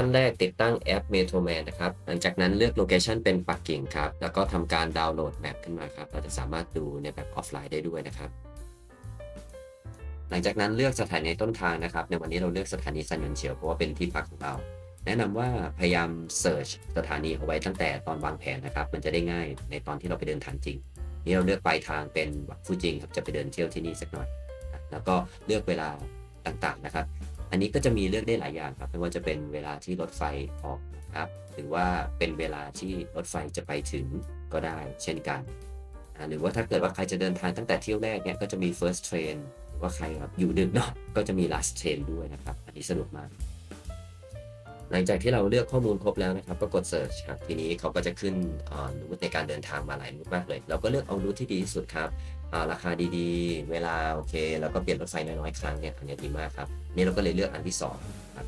ขั้นแรกติดตั้งแอป Metroman นะครับ หลังจากนั้นเลือกโลเคชันเป็นปักกิ่งครับ แล้วก็ทำการดาวน์โหลดแมปขึ้นมาครับ เราจะสามารถดูในแบบออฟไลน์ได้ด้วยนะครับ หลังจากนั้นเลือกสถานีต้นทางนะครับ ในวันนี้เราเลือกสถานีซันยนเฉียวเพราะว่าเป็นที่พักของเรา แนะนำว่าพยายามเสิร์ชสถานีเอาไว้ตั้งแต่ตอนวางแผนนะครับ มันจะได้ง่ายในตอนที่เราไปเดินทางจริง นี่เราเลือกปลายทางเป็นฟูจิงครับ จะไปเดินเที่ยวที่นี่สักหน่อย แล้วก็เลือกเวลาต่างๆนะครับ อันนี้ก็จะมีเลือกได้หลายอย่างครับไม่ว่าจะเป็นเวลาที่รถไฟออกนะครับหรือว่าเป็นเวลาที่รถไฟจะไปถึงก็ได้เช่นกัน หรือว่าถ้าเกิดว่าใครจะเดินทางตั้งแต่เที่ยวแรกเนี่ยก็จะมี first train หรือว่าใครแบบอยู่ดึกเนาะก็จะมี last train ด้วยนะครับ อันนี้สนุกมาก หลังจากที่เราเลือกข้อมูลครบแล้วนะครับ ก็กด search ครับทีนี้เขาก็จะขึ้นรูทในการเดินทางมาหลายรูทมากเลย เราก็เลือกเอารูทที่ดีที่สุดครับราคาดีๆ เวลาโอเค แล้วก็เปลี่ยนรถไฟน้อยๆครั้งเนี่ยอันนี้ดีมากครับนี่เราก็เลยเลือกอันที่สองครับ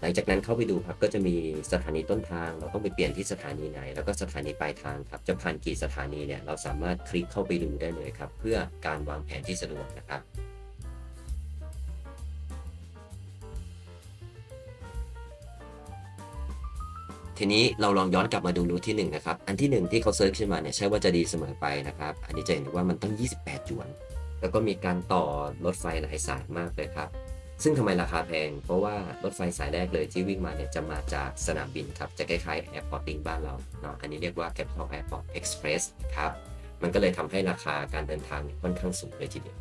หลังจากนั้นเข้าไปดูครับก็จะมีสถานีต้นทาง เราต้องไปเปลี่ยนที่สถานีไหน แล้วก็สถานีปลายทางครับจะผ่านกี่สถานีเนี่ยเราสามารถคลิกเข้าไปดูได้เลยครับ เพื่อการวางแผนที่สะดวกนะครับ ทีนี้เราลองย้อนกลับมาดูรูทที่1นะครับ อันที่ 1 ที่เขาเซิร์ชขึ้นมาเนี่ยใช่ว่าจะดีเสมอไปนะครับ อันนี้จะเห็นว่ามันต้อง28หยวน แล้วก็มีการต่อรถไฟหลายสายมากเลยครับ ซึ่งทำไมราคาแพง เพราะว่ารถไฟสายแรกเลยที่วิ่งมาเนี่ยจะมาจากสนามบินครับ จะคล้ายๆ Airport Link บ้านเราเนาะ อันนี้เรียกว่า Capital Airport Express ครับ มันก็เลยทำให้ราคาการเดินทางค่อนข้างสูงเลยทีเดียว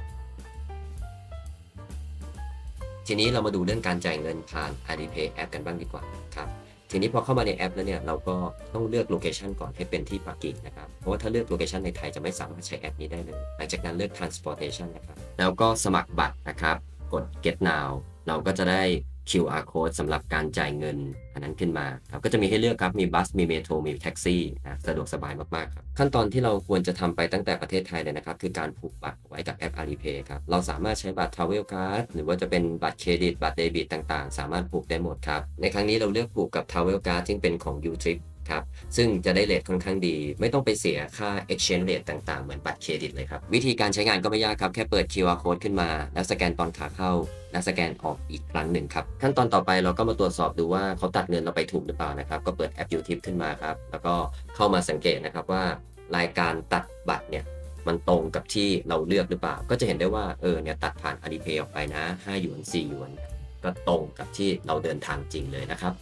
ทีนี้เรามาดูเรื่องการจ่ายเงินผ่าน Alipay App กันบ้างดีกว่าครับ ทีนี้พอเข้ามาในแอปแล้วเนี่ยเราก็ต้องเลือกโลเคชันก่อนให้เป็นที่ปักกิ่งนะครับเพราะว่าถ้าเลือกโลเคชันในไทยจะไม่สามารถใช้แอปนี้ได้เลยหลังจากนั้นเลือก transportation นะครับแล้วก็สมัครบัตรนะครับกด get now เราก็จะได้ QR code สำหรับการจ่ายเงินอันนั้นขึ้นมาครับก็จะมีให้เลือกครับ มีบัส มีเมโทร มีแท็กซี่นะสะดวกสบายมากๆครับขั้นตอนที่เราควรจะทำไปตั้งแต่ประเทศไทยเลยนะครับ คือการผูกบัตรไว้กับแอป Alipay ครับ เราสามารถใช้บัตร Travel Card หรือว่าจะเป็นบัตรเครดิต บัตรเดบิตต่างๆ สามารถผูกได้หมดครับ ในครั้งนี้เราเลือกผูกกับ Travel Card ซึ่งเป็นของ Utrip ครับซึ่งจะได้เลทค่อนข้างดี ไม่ต้องไปเสียค่า exchange rate ต่างๆ เหมือนบัตรเครดิตเลยครับ วิธีการใช้งานก็ไม่ยากครับ แค่เปิด QR code ขึ้นมา แล้วสแกนตอนขาเข้าและสแกนออกอีกครั้งหนึ่งครับ ขั้นตอนต่อไปเราก็มาตรวจสอบดูว่าเขาตัดเงินเราไปถูกหรือเปล่านะครับ ก็เปิดแอป UTip ขึ้นมาครับ แล้วก็เข้ามาสังเกตนะครับว่ารายการตัดบัตรเนี่ยมันตรงกับที่เราเลือกหรือเปล่า ก็จะเห็นได้ว่าเออเนี่ยตัดผ่าน Alipay ออกไปนะ5หยวน4หยวนก็ตรงกับที่เราเดินทางจริงเลยนะครับ